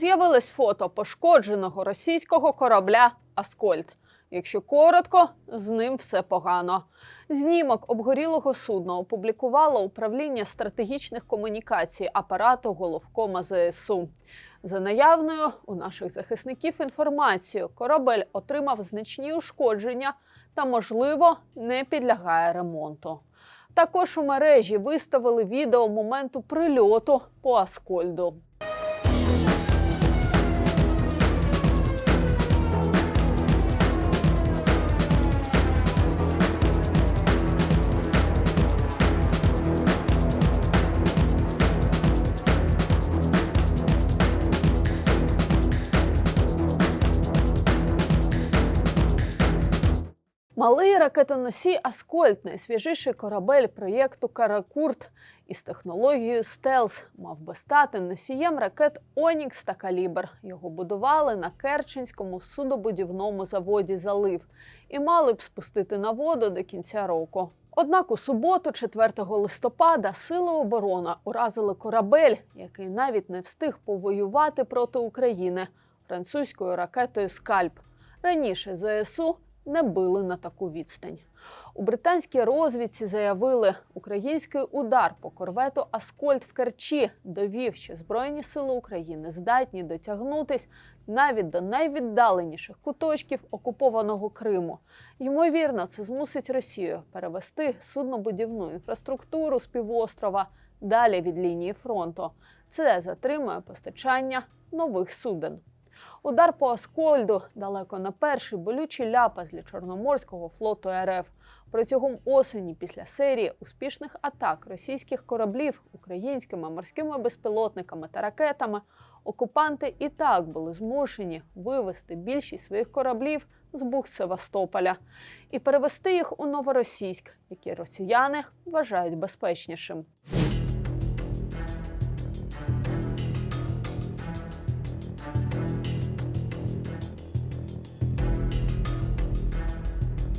З'явилось фото пошкодженого російського корабля Аскольд. Якщо коротко, з ним все погано. Знімок обгорілого судна опублікувало управління стратегічних комунікацій апарату головкома ЗСУ. За наявною у наших захисників інформацією, корабель отримав значні ушкодження та, можливо, не підлягає ремонту. Також у мережі виставили відео моменту прильоту по Аскольду. Малий ракетоносій Аскольд, найсвіжіший корабель проєкту Каракурт із технологією стелс, мав би стати носієм ракет Онікс та Калібр. Його будували на Керченському судобудівному заводі Залив і мали б спустити на воду до кінця року. Однак у суботу, 4 листопада, сили оборони уразили корабель, який навіть не встиг повоювати проти України французькою ракетою Скальп. Раніше ЗСУ не били на таку відстань. У британській розвідці заявили, український удар по корвету Аскольд в Керчі довів, що Збройні сили України здатні дотягнутись навіть до найвіддаленіших куточків окупованого Криму. Ймовірно, це змусить Росію перевести суднобудівну інфраструктуру з півострова далі від лінії фронту. Це затримує постачання нових суден. Удар по Аскольду далеко не перший болючий ляпас для Чорноморського флоту РФ. Протягом осені, після серії успішних атак російських кораблів українськими морськими безпілотниками та ракетами, окупанти і так були змушені вивести більшість своїх кораблів з бухт Севастополя і перевести їх у Новоросійськ, який росіяни вважають безпечнішим.